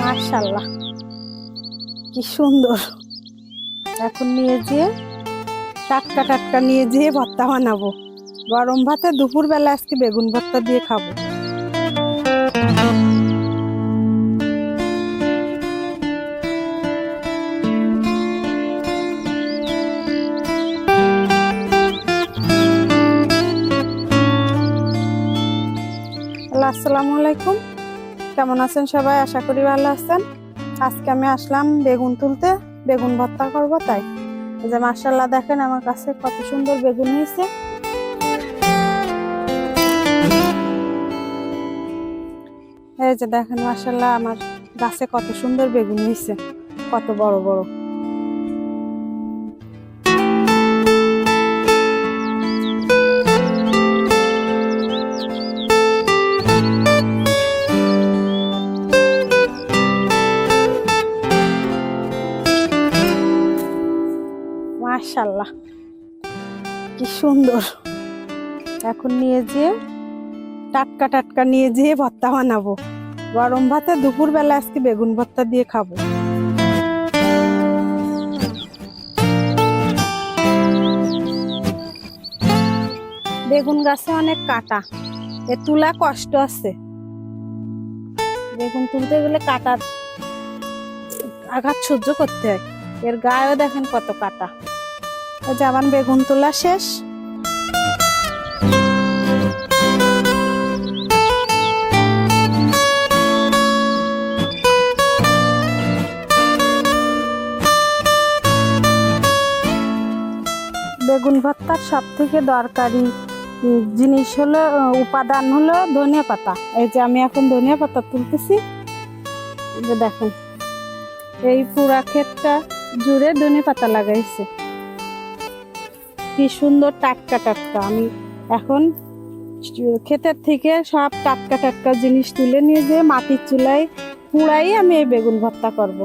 মাশাল্লাহ কি সুন্দর। এখন নিয়ে যেয়ে, টাটকা টাটকা নিয়ে যেয়ে ভর্তা বানাবো। গরম ভাতে দুপুরবেলা আজকে বেগুন ভর্তা দিয়ে খাব। আসসালামু আলাইকুম। কেমন আছেন সবাই? আশা করি ভালো আছেন। আজকে আমি আসলাম বেগুন তুলতে। বেগুন ভর্তা করব তাই। যে মার্শাল্লাহ দেখেন আমার কাছে কত সুন্দর বেগুন হয়েছে। এই যে দেখেন মার্শাল্লাহ আমার গাছে কত সুন্দর বেগুন হয়েছে। কত বড় বড়। মাশাল্লাহ কি সুন্দর। এখন নিয়ে যেয়ে টাটকা টাটকা নিয়ে যেয়ে ভর্তা বানাবো। গরম ভাতে দুপুরবেলা আজকে বেগুন ভর্তা দিয়ে খাব। বেগুন গাছে অনেক কাটা। এ তুলা কষ্ট আছে। বেগুন তুলতে গেলে কাটার আঘাত সহ্য করতে হয়। এর গায়েও দেখেন কত কাটা। আমার বেগুন তোলা শেষ। বেগুন ভর্তার সব থেকে দরকারি জিনিস হলো উপাদান হলো ধনিয়া পাতা। এই যে আমি এখন ধনিয়া পাতা তুলতেছি দেখেন, এই পুরা ক্ষেতটা জুড়ে ধনে পাতা লাগাইছে। কি সুন্দর টাটকা টাটকা। আমি এখন ক্ষেতের থেকে সব টাটকা টাটকা জিনিস তুলে নিয়ে যেয়ে মাটির চুলায় পুড়াই আমি এই বেগুন ভর্তা করব।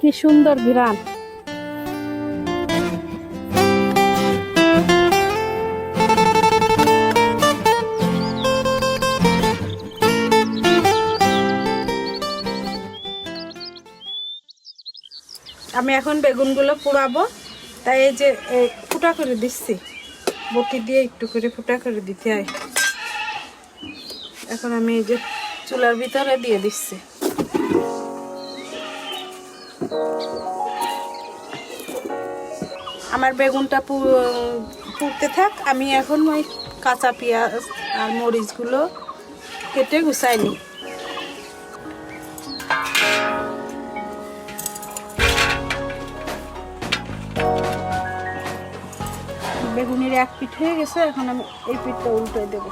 কি সুন্দর ঘ্রাণ আমি এখন বেগুনগুলো পোড়াবো। তাই এই যে ফুটা করে দিচ্ছি। বটি দিয়ে একটু করে ফুটা করে দিতে হয়। এখন আমি এই যে চুলার ভিতরে দিয়ে দিচ্ছি। আমার বেগুনটা পুড়তে থাক, আমি এখন ওই কাঁচা পেঁয়াজ আর মরিচগুলো কেটে গুছাই নিই। বেগুনের এক পিঠ হয়ে গেছে এখন আমি এই পিঠটা উল্টে দেব।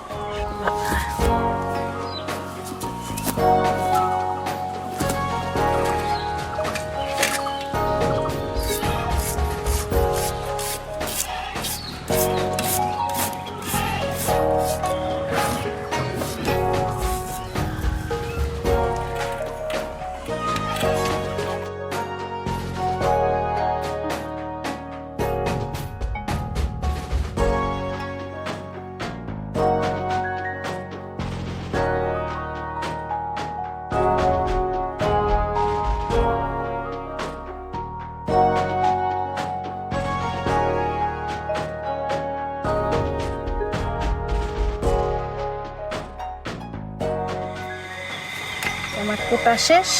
আমার কোটা শেষ।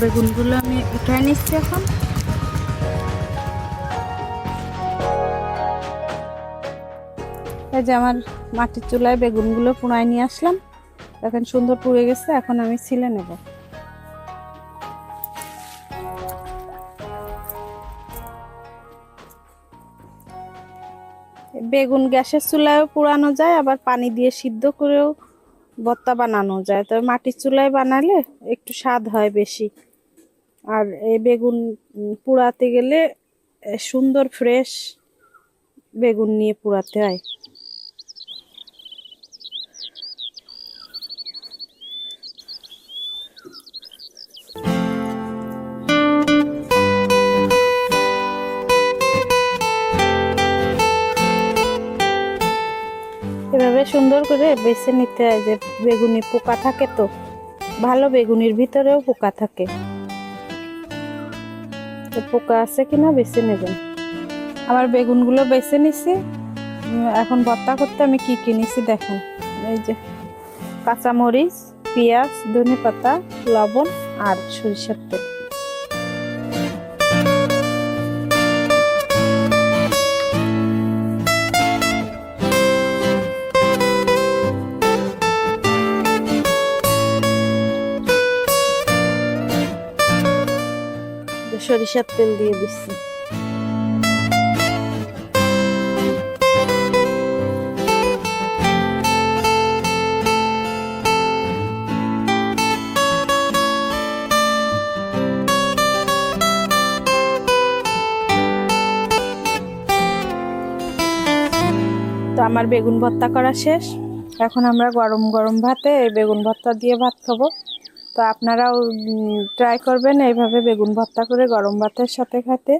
বেগুনগুলো আমি উঠায় নিচ্ছি এখন। এই যে আমার মাটির চুলায় বেগুনগুলো পুড়ায় নিয়ে আসলাম। এখন সুন্দর পুড়ে গেছে, এখন আমি ছিলে নেব। বেগুন গ্যাসের চুলায়ও পুরানো যায়, আবার পানি দিয়ে সিদ্ধ করেও ভর্তা বানানো যায়। তবে মাটির চুলায় বানালে একটু স্বাদ হয় বেশি। আর এই বেগুন পুড়াতে গেলে সুন্দর, ফ্রেশ বেগুন নিয়ে পোড়াতে হয়। সুন্দর করে বেছে নিতে হয় যে বেগুনি পোকা থাকে তো। ভালো বেগুনির ভিতরেও পোকা থাকে। তো পোকা আছে কিনা বেছে নেবেন। আমার বেগুনগুলো বেছে নিছি। এখন ভর্তা করতে আমি কি কি নিছি দেখেন। এই যে কাঁচামরিচ, পেঁয়াজ ধনে পাতা লবণ আর সরিষার তেল। সরিষার তেল দিয়ে দিচ্ছি। তো আমার বেগুন ভর্তা করা শেষ। এখন আমরা গরম গরম ভাতে বেগুন ভর্তা দিয়ে ভাত খাব। তো আপনারাও ট্রাই করবেন এইভাবে বেগুন ভর্তা করে গরম ভাতের সাথে খাতে।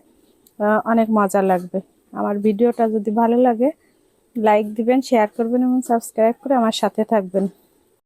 অনেক মজা লাগবে। আমার ভিডিওটা যদি ভালো লাগে লাইক দিবেন শেয়ার করবেন এবং সাবস্ক্রাইব করে আমার সাথে থাকবেন।